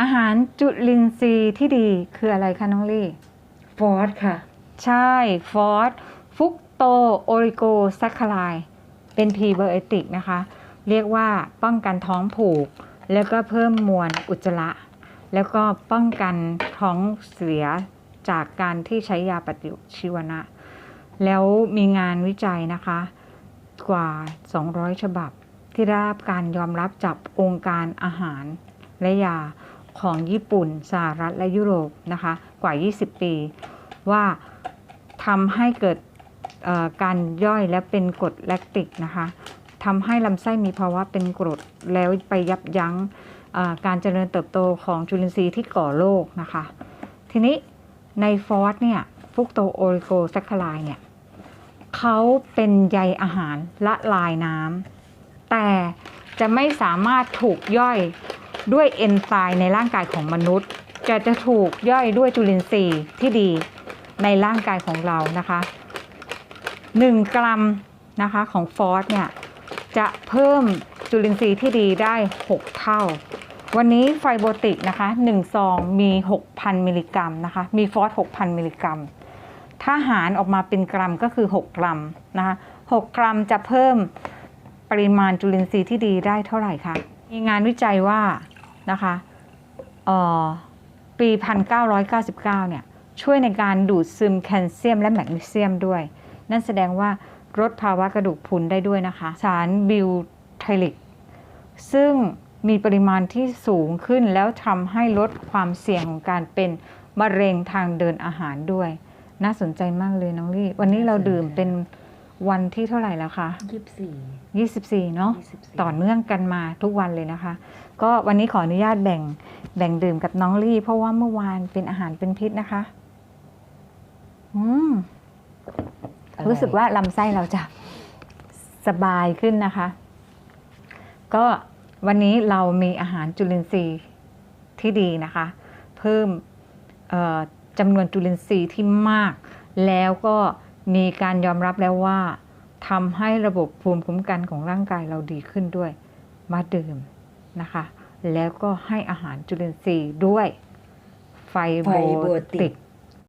อาหารจุลินทรีย์ที่ดีคืออะไรคะน้องลี่ ฟอสค่ะ ใช่ฟอสฟุกโตโอริโกแซคคลายเป็นพรีไบโอติกนะคะ เรียกว่าป้องกันท้องผูก แล้วก็เพิ่มมวลอุจจาระ แล้วก็ป้องกันท้องเสียจากการที่ใช้ยาปฏิชีวนะ แล้วมีงานวิจัยนะคะ กว่า 200 ฉบับ ที่ได้รับการยอมรับจากองค์การอาหารและยา ของญี่ปุ่นสหรัฐและยุโรปนะคะกว่า 20 ปี ว่าทำให้เกิดการย่อยและเป็นกรดแลคติกนะคะทำให้ลำไส้มีภาวะเป็นกรดแล้วไปยับยั้งการเจริญเติบโตของจุลินทรีย์ที่ก่อโรคนะคะ ทีนี้ในฟอสเนี่ยฟุกโตโอริโกแซคคลายเนี่ยเขาเป็นใยอาหารละลายน้ำแต่จะไม่สามารถถูกย่อย ด้วยเอนไซม์ในร่างกายของมนุษย์ จะจะถูกย่อยด้วยจุลินทรีย์ที่ดีในร่างกายของเรานะคะ 1 กรัมนะคะของฟอสเนี่ยจะเพิ่มจุลินทรีย์ที่ดีได้ 6 เท่า วันนี้ไฟโบติกนะคะ1ซองมี 6,000 มิลลิกรัมนะคะ มีฟอส 6,000 มิลลิกรัม ถ้าหารออกมาเป็นกรัมก็คือ 6 กรัมนะคะ 6 กรัมจะเพิ่มปริมาณจุลินทรีย์ที่ดีได้เท่าไหร่คะ มีงานวิจัยว่านะคะปี 1999 เนี่ยช่วยในการดูดซึมแคลเซียมและแมกนีเซียมด้วย นั่นแสดงว่าลดภาวะกระดูกพุนได้ด้วยนะคะ สารบิวไทลิก ซึ่งมีปริมาณที่สูงขึ้นแล้วทำให้ลดความเสี่ยงของการเป็นมะเร็งทางเดินอาหารด้วย น่าสนใจมากเลยน้องลี่ วันนี้เราดื่มเป็น วันที่เท่าไหร่แล้วคะยี่สิบสี่24เนาะยี่สิบสี่ต่อเนื่องกันมาทุกวันเลยนะคะ ก็วันนี้ขออนุญาตแบ่งแบ่งดื่มกับน้องลี่ เพราะว่าเมื่อวานเป็นอาหารเป็นพิษนะคะ อืมรู้สึกว่าลำไส้เราจะสบายขึ้นนะคะ ก็วันนี้เรามีอาหารจุลินทรีย์ที่ดีนะคะ เพิ่มเอ่อจำนวนจุลินทรีย์ที่มาก แล้วก็ มีการยอมรับแล้วว่าทำให้ระบบภูมิคุ้มกันของร่างกายเราดีขึ้นด้วย มาดื่มนะคะ แล้วก็ให้อาหารจุลินทรีย์ด้วย ไฟโบไฟโบติติกก